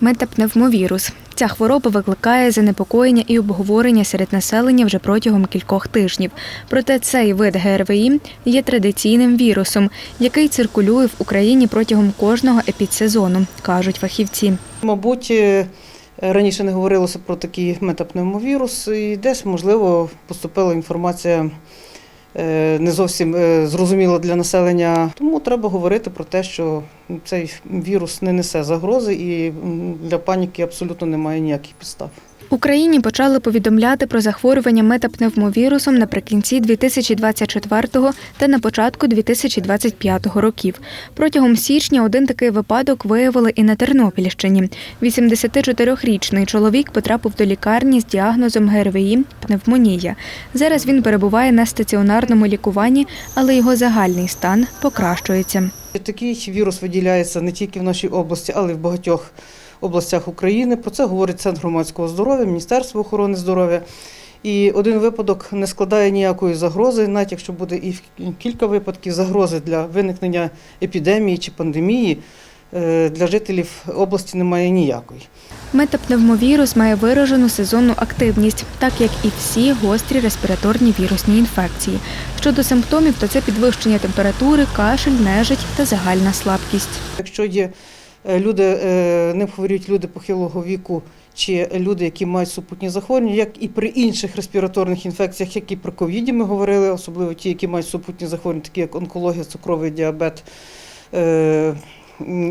Метапневмовірус. Ця хвороба викликає занепокоєння і обговорення серед населення вже протягом кількох тижнів. Проте цей вид ГРВІ є традиційним вірусом, який циркулює в Україні протягом кожного епідсезону, кажуть фахівці. Мабуть, е, раніше не говорилося про такий метапневмовірус, і десь, можливо, поступила інформація не зовсім е, зрозуміла для населення. Тому треба говорити про те, що цей вірус не несе загрози і для паніки абсолютно немає ніяких підстав. Україні почали повідомляти про захворювання метапневмовірусом наприкінці 2024 та на початку 2025 років. Протягом січня один такий випадок виявили і на Тернопільщині. 84-річний чоловік потрапив до лікарні з діагнозом ГРВІ пневмонія. Зараз він перебуває на стаціонарному лікуванні, але його загальний стан покращується. Такий вірус виділяється не тільки в нашій області, але й в багатьох областях України. Про це говорить Центр громадського здоров'я, Міністерство охорони здоров'я. І один випадок не складає ніякої загрози, навіть якщо буде і кілька випадків загрози для виникнення епідемії чи пандемії, е, для жителів області немає ніякої. Метапневмовірус має виражену сезонну активність, так як і всі гострі респіраторні вірусні інфекції. Щодо симптомів, то це підвищення температури, кашель, нежить та загальна слабкість. Якщо є люди, е, ним хворіють люди похилого віку чи люди, які мають супутні захворювання, як і при інших респіраторних інфекціях, як і при ковіді ми говорили, особливо ті, які мають супутні захворювання, такі як онкологія, цукровий діабет е,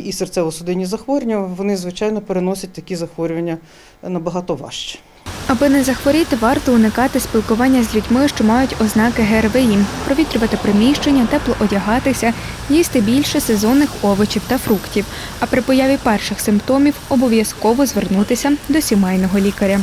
і серцево-судинні захворювання, вони, звичайно, переносять такі захворювання набагато важче. Аби не захворіти, варто уникати спілкування з людьми, що мають ознаки ГРВІ, провітрювати приміщення, тепло одягатися, їсти більше сезонних овочів та фруктів. А при появі перших симптомів обов'язково звернутися до сімейного лікаря.